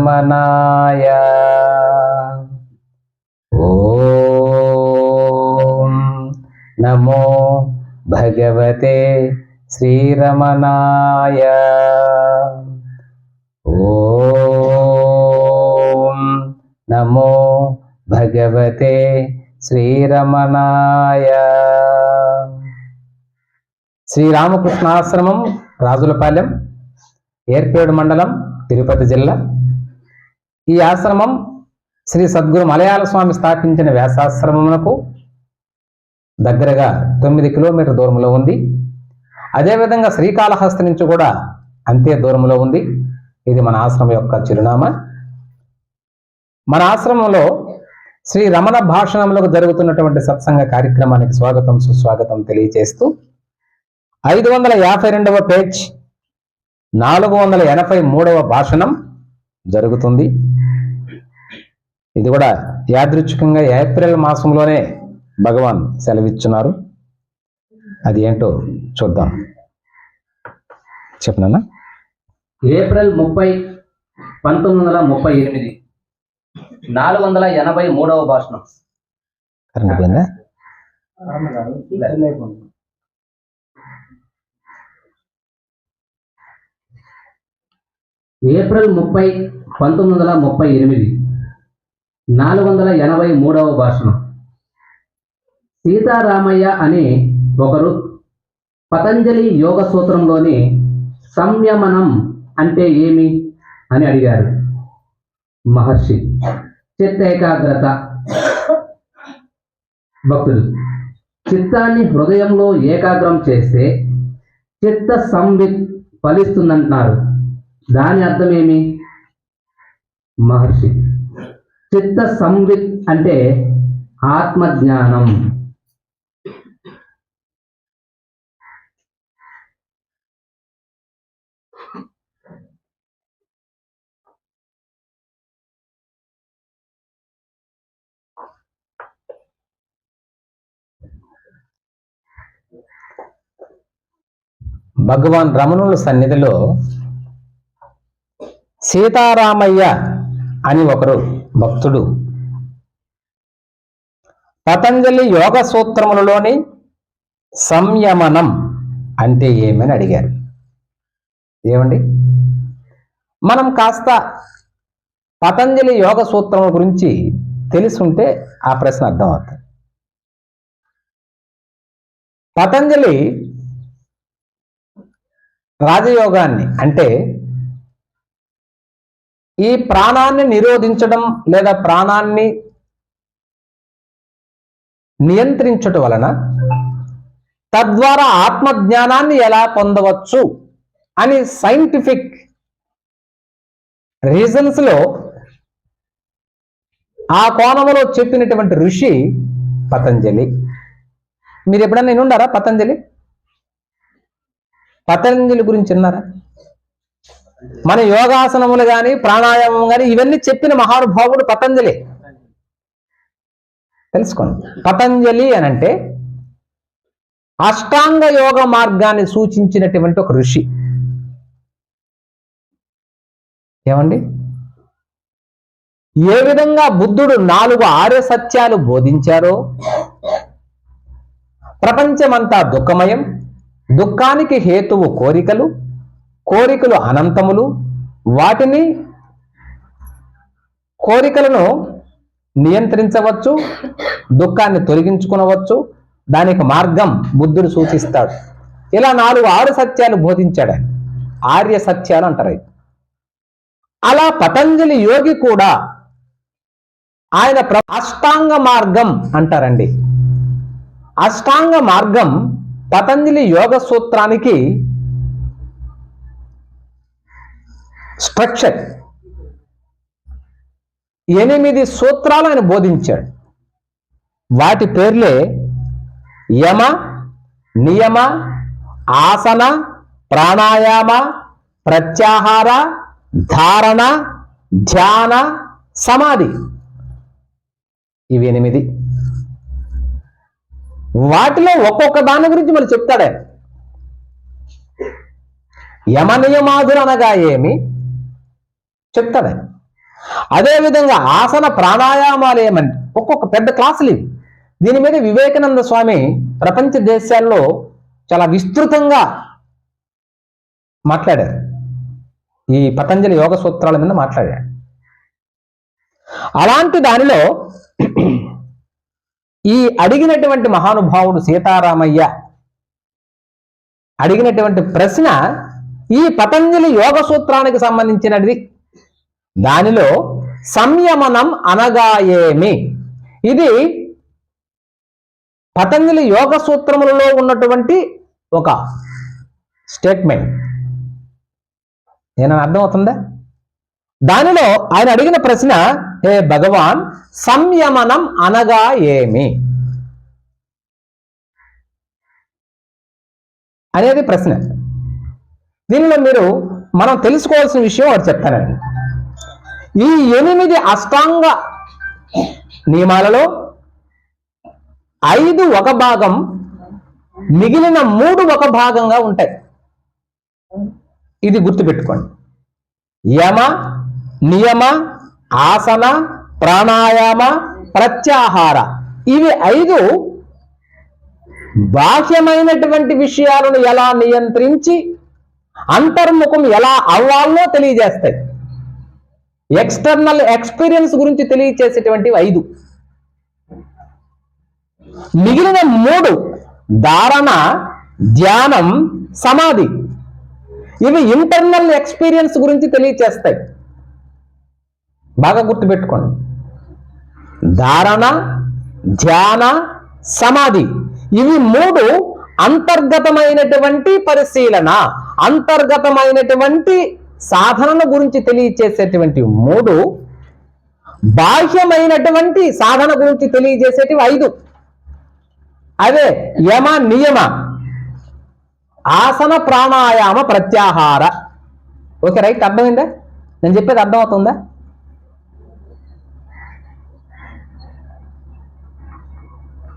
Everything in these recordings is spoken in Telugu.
శ్రీరమణాయ ఓం నమో భగవతే శ్రీరమణాయ ఓం నమో భగవతే శ్రీరమణాయ శ్రీరామకృష్ణాశ్రమం రాజులపాలెం ఏర్పేడు మండలం తిరుపతి జిల్లా ఈ ఆశ్రమం శ్రీ సద్గురు మలయాళ స్వామి స్థాపించిన వ్యాసాశ్రమమునకు దగ్గరగా తొమ్మిది కిలోమీటర్ దూరంలో ఉంది. అదేవిధంగా శ్రీకాళహస్తి నుంచి కూడా అంతే దూరంలో ఉంది. ఇది మన ఆశ్రమం యొక్క చిరునామా. మన ఆశ్రమంలో శ్రీ రమణ భాషణములకు జరుగుతున్నటువంటి సత్సంగ కార్యక్రమానికి స్వాగతం సుస్వాగతం తెలియజేస్తూ ఐదు వందల యాభై రెండవ పేజ్ నాలుగు వందల ఎనభై మూడవ భాషణం జరుగుతుంది. ఇది కూడా యాదృచ్ఛికంగా ఏప్రిల్ మాసంలోనే భగవాన్ సెలవిచ్చున్నారు. అది ఏంటో చూద్దాం. చెప్పనా? ఏప్రిల్ ముప్పై పంతొమ్మిది వందల ముప్పై ఎనిమిది. నాలుగు వందల ఎనభై మూడవ భాషణం. కరెంట్ పోయిందా ఏప్రిల్ ముప్పై పంతొమ్మిది వందల ముప్పై ఎనిమిది. నాలుగు వందల ఎనభై మూడవ భాషణం. సీతారామయ్య అనే ఒకరు పతంజలి యోగ సూత్రంలోని సంయమనం అంటే ఏమి అని అడిగారు. మహర్షి చిత్త ఏకాగ్రత. భక్తులు చిత్తాన్ని హృదయంలో ఏకాగ్రం చేస్తే చిత్త సంవిత్ ఫలిస్తుందంటున్నారు. దాని అర్థం ఏమి? మహర్షి చిత్త సంవిత్ అంటే ఆత్మజ్ఞానం. భగవాన్ రమణుల సన్నిధిలో సీతారామయ్య అని ఒకరు భక్తుడు. పతంజలి యోగ సూత్రములలోని సంయమనం అంటే ఏమని అడిగారు? ఏమండి? మనం కాస్త పతంజలి యోగ సూత్రముల గురించి తెలుసుంటే ఆ ప్రశ్న అర్థమవుతుంది. పతంజలి రాజయోగాన్ని అంటే ఈ ప్రాణాన్ని నిరోధించడం లేదా ప్రాణాన్ని నియంత్రించటం వలన తద్వారా ఆత్మజ్ఞానాన్ని ఎలా పొందవచ్చు అని సైంటిఫిక్ రీజన్స్లో ఆ కోణంలో చెప్పినటువంటి ఋషి పతంజలి. మీరు ఎప్పుడన్నా ఉండారా పతంజలి? పతంజలి గురించి విన్నారా? మన యోగాసనములు గాని ప్రాణాయామం గాని ఇవన్నీ చెప్పిన మహానుభావుడు పతంజలి. తెలుసుకోండి. పతంజలి అని అంటే అష్టాంగ యోగ మార్గాన్ని సూచించినటువంటి ఒక ఋషి. ఏమండి? ఏ విధంగా బుద్ధుడు నాలుగు ఆర్య సత్యాలు బోధించారో ప్రపంచమంతా దుఃఖమయం దుఃఖానికి హేతువు కోరికలు కోరికలు అనంతములు. వాటిని కోరికలను నియంత్రించవచ్చు దుఃఖాన్ని తొలగించుకునవచ్చు దానికి మార్గం బుద్ధుడు సూచిస్తాడు. ఇలా నాలుగు ఆరు సత్యాలు బోధించాడు ఆయన. ఆర్య సత్యాలు అంటారు అలా పతంజలి యోగి కూడా ఆయన ప్ర- అష్టాంగ మార్గం అంటారండి. అష్టాంగ మార్గం పతంజలి యోగ సూత్రానికి స్ట్రక్చర్. ఎనిమిది సూత్రాలు ఆయన బోధించాడు. వాటి పేర్లే యమ నియమ ఆసన ప్రాణాయామ ప్రత్యాహార ధారణ ధ్యాన సమాధి. ఇవి ఎనిమిది. వాటిలో ఒక్కొక్క దాని గురించి మరి చెప్తాడే యమ నియమాదులు అనగా ఏమి? చెప్తాడే అదేవిధంగా ఆసన ప్రాణాయామాలు ఏమని ఒక్కొక్క పెద్ద క్లాసులు ఇవి. దీని మీద వివేకానంద స్వామి ప్రపంచ దేశాల్లో చాలా విస్తృతంగా మాట్లాడారు. ఈ పతంజలి యోగ సూత్రాల మీద మాట్లాడాడు అలాంటి దానిలో ఈ అడిగినటువంటి మహానుభావుడు సీతారామయ్య అడిగినటువంటి ప్రశ్న ఈ పతంజలి యోగ సూత్రానికి సంబంధించినది దానిలో సంయమనం అనగా ఏమి ఇది పతంజలి యోగ సూత్రములలో ఉన్నటువంటి ఒక స్టేట్మెంట్. ఏమైనా అర్థమవుతుందా? దానిలో ఆయన అడిగిన ప్రశ్న హే భగవాన్ సంయమనం అనగా ఏమి అనేది ప్రశ్న. దీనిలో మీరు మనం తెలుసుకోవాల్సిన విషయం వాడు చెప్తానండి. ఈ ఎనిమిది అష్టాంగ నియమాలలో ఐదు ఒక భాగం మిగిలిన మూడు ఒక భాగంగా ఉంటాయి. ఇది గుర్తుపెట్టుకోండి. యమ నియమ ఆసన ప్రాణాయామ ప్రత్యాహార. ఇవి ఐదు బాహ్యమైనటువంటి విషయాలను ఎలా నియంత్రించి అంతర్ముఖం ఎలా అవ్వాలో తెలియజేస్తాయి. ఎక్స్టర్నల్ ఎక్స్పీరియన్స్ గురించి తెలియచేసేటువంటివి ఐదు. మిగిలిన మూడు ధారణ ధ్యానం సమాధి. ఇవి ఇంటర్నల్ ఎక్స్పీరియన్స్ గురించి తెలియచేస్తాయి. బాగా గుర్తుపెట్టుకోండి. ధారణ ధ్యాన సమాధి. ఇవి మూడు అంతర్గతమైనటువంటి పరిశీలన అంతర్గతమైనటువంటి సాధనల గురించి తెలియచేసేటువంటి మూడు బాహ్యమైనటువంటి సాధన గురించి తెలియజేసేటివి ఐదు. అదే యమ నియమ ఆసన ప్రాణాయామ ప్రత్యాహార. ఓకే రైట్ అర్థమైందా? నేను చెప్పేది అర్థమవుతుందా?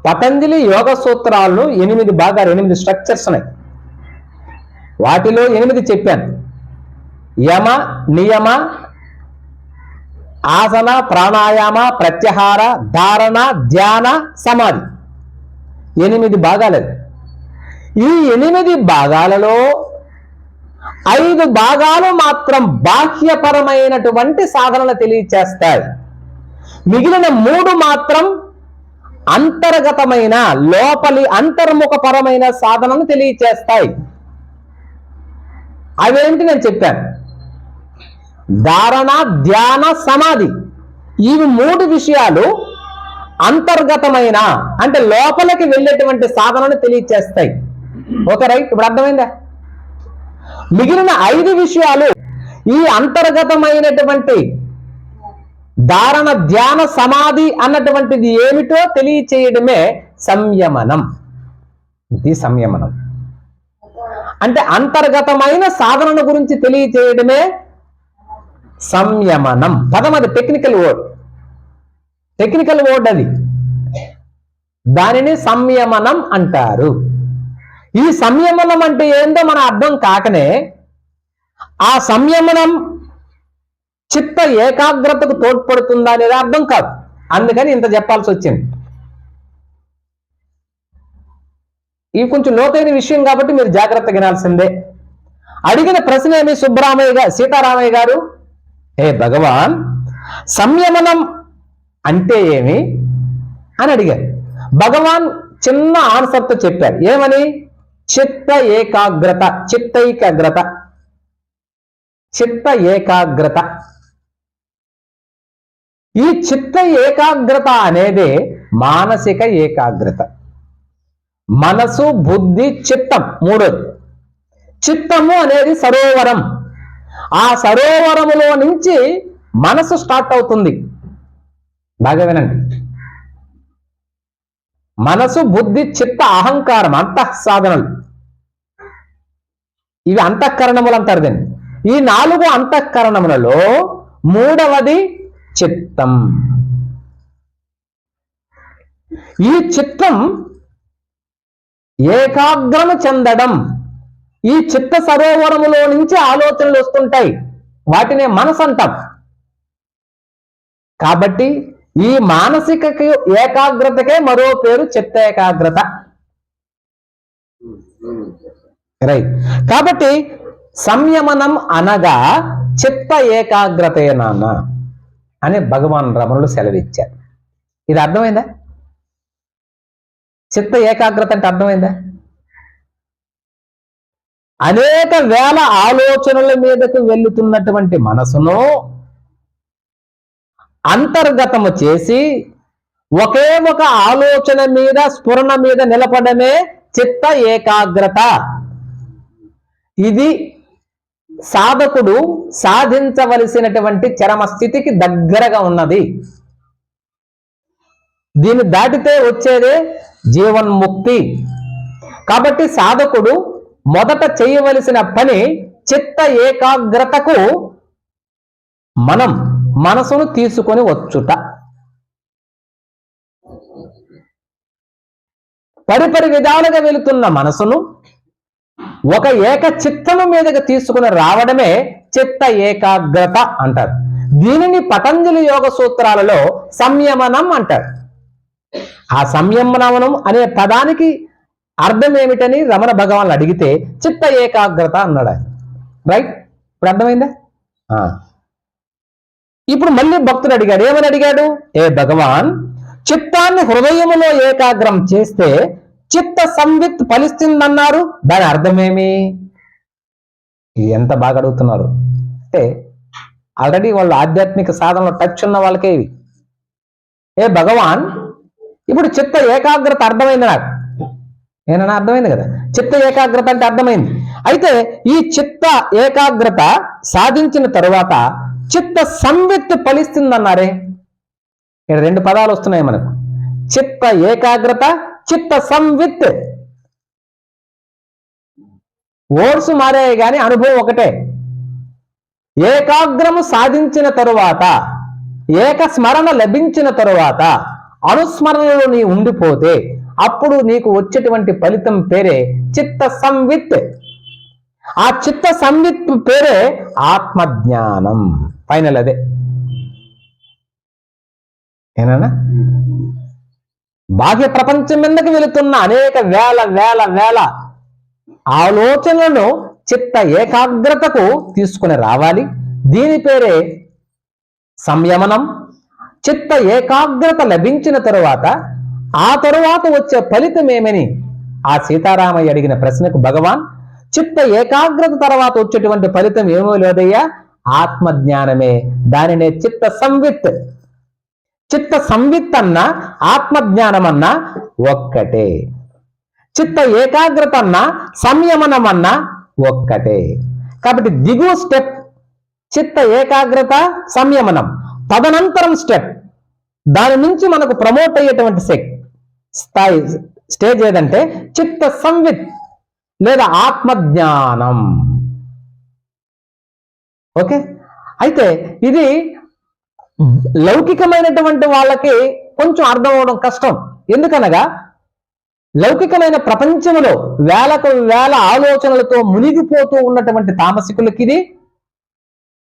పతంజలి యోగ సూత్రాలు ఎనిమిది భాగాలు ఎనిమిది స్ట్రక్చర్స్ ఉన్నాయి. వాటిలో ఎనిమిది చెప్పాను. యమ నియమ ఆసన ప్రాణాయామ ప్రత్యాహార ధారణ ధ్యాన సమాధి. ఎనిమిది భాగాలు ఈ ఎనిమిది భాగాలలో ఐదు భాగాలు మాత్రం బాహ్యపరమైనటువంటి సాధనలు తెలియచేస్తాయి. మిగిలిన మూడు మాత్రం అంతర్గతమైన లోపలి అంతర్ముఖపరమైన సాధనను తెలియచేస్తాయి. అవేంటి నేను చెప్పాను? ధారణ ధ్యాన సమాధి. ఇవి మూడు విషయాలు అంతర్గతమైన అంటే లోపలికి వెళ్ళేటువంటి సాధనను తెలియచేస్తాయి. Okay right? ఇప్పుడు అర్థమైందా? మిగిలిన ఐదు విషయాలు ఈ అంతర్గతమైనటువంటి ధారణ ధ్యాన సమాధి అన్నటువంటిది ఏమిటో తెలియచేయడమే సంయమనం. ఇది సంయమనం. అంటే అంతర్గతమైన సాధనను గురించి తెలియచేయడమే సంయమనం. పదం అది టెక్నికల్ వర్డ్ టెక్నికల్ వర్డ్ అది. దానిని సంయమనం అంటారు. ఈ సంయమనం అంటే ఏందో మన అర్థం కాకనే ఆ సంయమనం చిత్త ఏకాగ్రతకు తోడ్పడుతుందా అనేది అర్థం కాదు. అందుకని ఇంత చెప్పాల్సి వచ్చింది. ఇది కొంచెం లోతైన విషయం కాబట్టి మీరు జాగ్రత్త వినాల్సిందే. అడిగిన ప్రశ్న ఏమి? సుబ్బరామయ్య గారు సీతారామయ్య గారు హే భగవాన్ సంయమనం అంటే ఏమి? అని అడిగారు భగవాన్ చిన్న ఆన్సర్తో చెప్పారు ఏమని? చిత్త ఏకాగ్రత చిత్తైకాగ్రత. చిత్త ఏకాగ్రత. ఈ చిత్త ఏకాగ్రత అనేది మానసిక ఏకాగ్రత. మనసు బుద్ధి చిత్తం మూడోది. చిత్తము అనేది సరోవరం. ఆ సరోవరములో నుంచి మనసు స్టార్ట్ అవుతుంది. బాగా వినండి. మనసు బుద్ధి చిత్త అహంకారం అంతః సాధనలు ఇవి అంతఃకరణములు అంటారు దీన్ని. ఈ నాలుగు అంతఃకరణములలో మూడవది చిత్తం. ఈ చిత్తం ఏకాగ్రము చెందడం. ఈ చిత్త సరోవరములో నుంచి ఆలోచనలు వస్తుంటాయి. వాటినే మనసు అంటాం కాబట్టి ఈ మానసిక ఏకాగ్రతకే మరో పేరు చిత్త ఏకాగ్రత రైట్ కాబట్టి సంయమనం అనగా చిత్త ఏకాగ్రతే నాన్న అని భగవాన్ రమణులు సెలవిచ్చారు. ఇది అర్థమైందా? చిత్త ఏకాగ్రత అంటే అర్థమైందా? అనేక వేల ఆలోచనల మీదకు వెళుతున్నటువంటి మనసును అంతర్గతము చేసి ఒకే ఒక ఆలోచన మీద స్ఫురణ మీద నిలపడమే చిత్త ఏకాగ్రత. ఇది సాధకుడు సాధించవలసినటువంటి చరమ స్థితికి దగ్గరగా ఉన్నది. దీన్ని దాటితే వచ్చేదే జీవన్ముక్తి. కాబట్టి సాధకుడు మొదట చేయవలసిన పని చిత్త ఏకాగ్రతకు మనం మనసును తీసుకొని వచ్చుట. పరిపరి విధాలుగా వెళుతున్న మనసును ఒక ఏక చిత్తము మీదకి తీసుకుని రావడమే చిత్త ఏకాగ్రత అంటారు. దీనిని పతంజలి యోగ సూత్రాలలో సంయమనం అంటారు. ఆ సంయమనం అనే పదానికి అర్థం ఏమిటని రమణ భగవాన్ అడిగితే చిత్త ఏకాగ్రత అన్నాడు ఆయన. రైట్ ఇప్పుడు అర్థమైందా? ఆ. ఇప్పుడు మళ్ళీ భక్తుడు అడిగాడు ఏమని అడిగాడు? ఏ భగవాన్ చిత్తాన్ని హృదయములో ఏకాగ్రం చేస్తే చిత్త సంవిత్ ఫలిస్తుందన్నారు. దాని అర్థమేమి? ఇది ఎంత బాగా అడుగుతున్నారు? అంటే ఆల్రెడీ వాళ్ళు ఆధ్యాత్మిక సాధనలో టచ్ ఉన్న వాళ్ళకే ఇవి. ఏ భగవాన్ ఇప్పుడు చిత్త ఏకాగ్రత అర్థమైంది నాకు. ఏనన్నా అర్థమైంది కదా? చిత్త ఏకాగ్రత అంటే అర్థమైంది. అయితే ఈ చిత్త ఏకాగ్రత సాధించిన తరువాత చిత్త సంవిత్ ఫలిస్తుందన్నారే? ఇక్కడ రెండు పదాలు వస్తున్నాయి మనకు. చిత్త ఏకాగ్రత చిత్త సంవిత్ ఓర్సు మారాయి కానీ అనుభవం ఒకటే. ఏకాగ్రము సాధించిన తరువాత ఏక స్మరణ లభించిన తరువాత అనుస్మరణలో నీ ఉండిపోతే అప్పుడు నీకు వచ్చేటువంటి ఫలితం పేరే చిత్త సంవిత్ ఆ చిత్త సంవిత్ పేరే ఆత్మజ్ఞానం. ఫైనల్ అదే. ఏనా బాహ్య ప్రపంచం మీదకి వెళుతున్న అనేక వేల వేల వేల ఆలోచనలను చిత్త ఏకాగ్రతకు తీసుకుని రావాలి. దీని పేరే సంయమనం. చిత్త ఏకాగ్రత లభించిన తరువాత ఆ తరువాత వచ్చే ఫలితం ఏమని? ఆ సీతారామయ్య అడిగిన ప్రశ్నకు భగవాన్ చిత్త ఏకాగ్రత తర్వాత వచ్చేటువంటి ఫలితం ఏమో లేదయ్యా? ఆత్మజ్ఞానమే. దానినే చిత్త సంవిత్. చిత్త సంవిత్ అన్న ఆత్మజ్ఞానం అన్న ఒక్కటే. చిత్త ఏకాగ్రత అన్న సంయమనం అన్న ఒక్కటే. కాబట్టి దిగువ స్టెప్ చిత్త ఏకాగ్రత సంయమనం. తదనంతరం స్టెప్. దాని నుంచి మనకు ప్రమోట్ అయ్యేటువంటి శక్తి. స్థాయి స్టేజ్ ఏదంటే చిత్త సంవిత్ లేదా ఆత్మజ్ఞానం. ఓకే? అయితే ఇది లౌకికమైనటువంటి వాళ్ళకి కొంచెం అర్థం అవడం కష్టం. ఎందుకనగా లౌకికమైన ప్రపంచంలో వేలకు వేల ఆలోచనలతో మునిగిపోతూ ఉన్నటువంటి తామసికులకి ఇది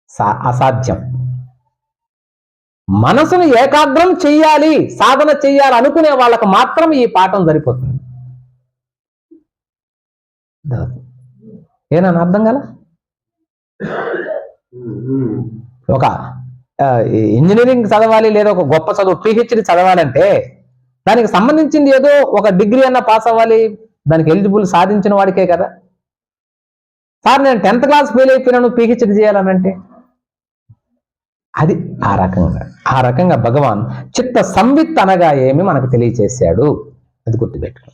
సా- అసాధ్యం. మనసును ఏకాగ్రం చెయ్యాలి సాధన చెయ్యాలి అనుకునే వాళ్ళకు మాత్రం ఈ పాఠం సరిపోతుంది. ఏనా అర్థం కదా ఒక ఈ ఇంజనీరింగ్ చదవాలి లేదా ఒక గొప్ప చదువు పిహెచ్డి చదవాలంటే దానికి సంబంధించింది ఏదో ఒక డిగ్రీ అన్న పాస్ అవ్వాలి దానికి ఎలిజిబుల్ సాధించిన వాడికే కదా. సార్ నేను టెన్త్ క్లాస్ ఫెయిల్ అయిపోయినాను పిహెచ్డి చేయాలనంటే అది ఆ రకంగా. ఆ రకంగా భగవాన్ చిత్త సంవిత్ అనగా ఏమి మనకు తెలియచేశాడు? అది గుర్తుపెట్టుకో.